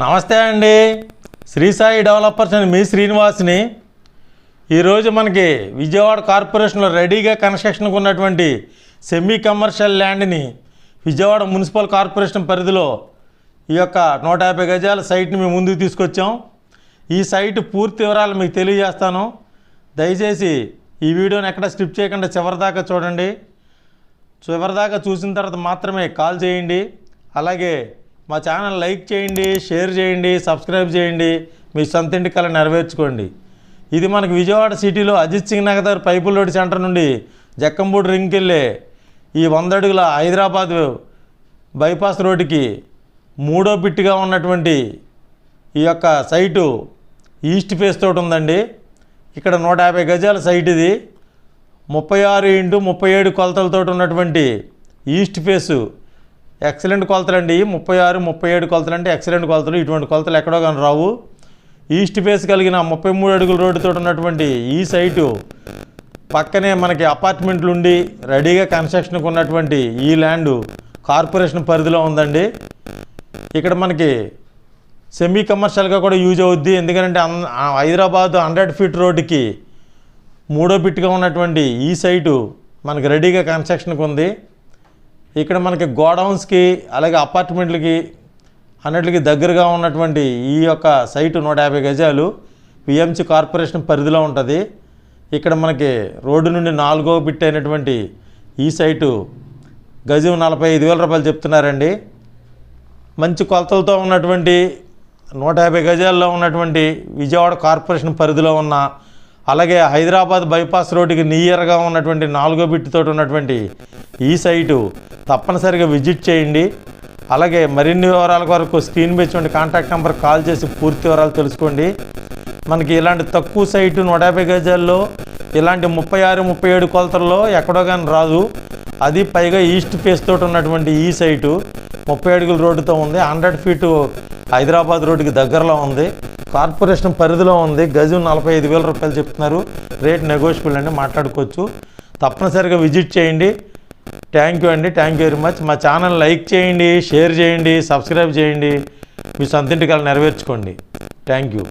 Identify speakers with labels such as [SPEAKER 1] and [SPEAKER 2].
[SPEAKER 1] నమస్తే అండి. శ్రీ సాయి డెవలపర్స్ అని మీ శ్రీనివాస్ని. ఈరోజు మనకి విజయవాడ కార్పొరేషన్లో రెడీగా కన్స్ట్రక్షన్కు ఉన్నటువంటి సెమీ కమర్షియల్ ల్యాండ్ని విజయవాడ మున్సిపల్ కార్పొరేషన్ పరిధిలో ఈ యొక్క నూట యాభై గజాల సైట్ని మేము ముందుకు తీసుకొచ్చాం. ఈ సైట్ పూర్తి వివరాలు మీకు తెలియజేస్తాను. దయచేసి ఈ వీడియోని ఎక్కడ స్కిప్ చేయకుండా చివరిదాకా చూడండి. చివరిదాకా చూసిన తర్వాత మాత్రమే కాల్ చేయండి. అలాగే మా ఛానల్ లైక్ చేయండి షేర్ చేయండి సబ్స్క్రైబ్ చేయండి. మీ సొంత ఇంటి కళ నెరవేర్చుకోండి. ఇది మనకు విజయవాడ సిటీలో అజిత్ సింగ్ నగర్ పైపుల్ రోడ్ సెంటర్ నుండి జక్కంబూడి రింగ్కి వెళ్ళే ఈ వంద అడుగుల హైదరాబాద్ బైపాస్ రోడ్డుకి మూడో బిట్టుగా ఉన్నటువంటి ఈ యొక్క సైటు ఈస్ట్ ఫేస్ తోటి ఉందండి. ఇక్కడ నూట యాభై గజాల సైట్ ఇది. ముప్పై ఆరు ఇంటూ ముప్పై ఏడు కొలతలతో ఉన్నటువంటి ఈస్ట్ ఫేసు ఎక్సలెంట్ కొలతలు అండి ముప్పై ఆరు ముప్పై ఏడు కొలతలు అంటే ఎక్సలెంట్ కొలతలు. ఇటువంటి కొలతలు ఎక్కడో కానీ రావు. ఈస్ట్ ఫేస్ కలిగిన ముప్పై మూడు అడుగుల రోడ్డుతో ఉన్నటువంటి ఈ సైటు పక్కనే మనకి అపార్ట్మెంట్లు ఉండి రెడీగా కన్స్ట్రక్షన్కి ఉన్నటువంటి ఈ ల్యాండ్ కార్పొరేషన్ పరిధిలో ఉందండి. ఇక్కడ మనకి సెమీ కమర్షియల్గా కూడా యూజ్ అవుద్ది. ఎందుకంటే హైదరాబాద్ హండ్రెడ్ ఫీట్ రోడ్డుకి మూడో బిట్గా ఉన్నటువంటి ఈ సైటు మనకి రెడీగా కన్స్ట్రక్షన్కి ఉంది. ఇక్కడ మనకి గోడౌన్స్కి అలాగే అపార్ట్మెంట్లకి అన్నిటికి దగ్గరగా ఉన్నటువంటి ఈ యొక్క సైటు నూట యాభై గజాలు పిఎంసి కార్పొరేషన్ పరిధిలో ఉంటుంది. ఇక్కడ మనకి రోడ్డు నుండి నాలుగో బిట్ అయినటువంటి ఈ సైటు గజం నలభై ఐదు వేల రూపాయలు చెప్తున్నారండి. మంచి కొలతలతో ఉన్నటువంటి నూట యాభై గజాల్లో ఉన్నటువంటి విజయవాడ కార్పొరేషన్ పరిధిలో ఉన్న అలాగే హైదరాబాద్ బైపాస్ రోడ్డుకి నియర్గా ఉన్నటువంటి నాలుగో బిట్టుతో ఉన్నటువంటి ఈ సైటు తప్పనిసరిగా విజిట్ చేయండి. అలాగే మరిన్ని వివరాల కొరకు స్క్రీన్ మీద చూడండి కాంటాక్ట్ నెంబర్ కాల్ చేసి పూర్తి వివరాలు తెలుసుకోండి. మనకి ఇలాంటి తక్కువ సైటు నూట యాభై గజాల్లో ఇలాంటి ముప్పై ఆరు ముప్పై ఏడు కొలతల్లో ఎక్కడో కానీ రాదు. అది పైగా ఈస్ట్ ఫేస్ తోటి ఉన్నటువంటి ఈ సైటు ముప్పై అడుగుల రోడ్డుతో ఉంది. హండ్రెడ్ ఫీటు హైదరాబాద్ రోడ్డుకి దగ్గరలో ఉంది. కార్పొరేషన్ పరిధిలో ఉంది. గజం నలభై ఐదు వేల రూపాయలు చెప్తున్నారు. రేట్ నెగోషియబుల్ అండి మాట్లాడుకోవచ్చు. తప్పనిసరిగా విజిట్ చేయండి. థ్యాంక్ యూ అండి థ్యాంక్ యూ వెరీ మచ్ మా ఛానల్ లైక్ చేయండి షేర్ చేయండి సబ్స్క్రైబ్ చేయండి. మీ సొంతింటికల్ నెరవేర్చుకోండి. Thank you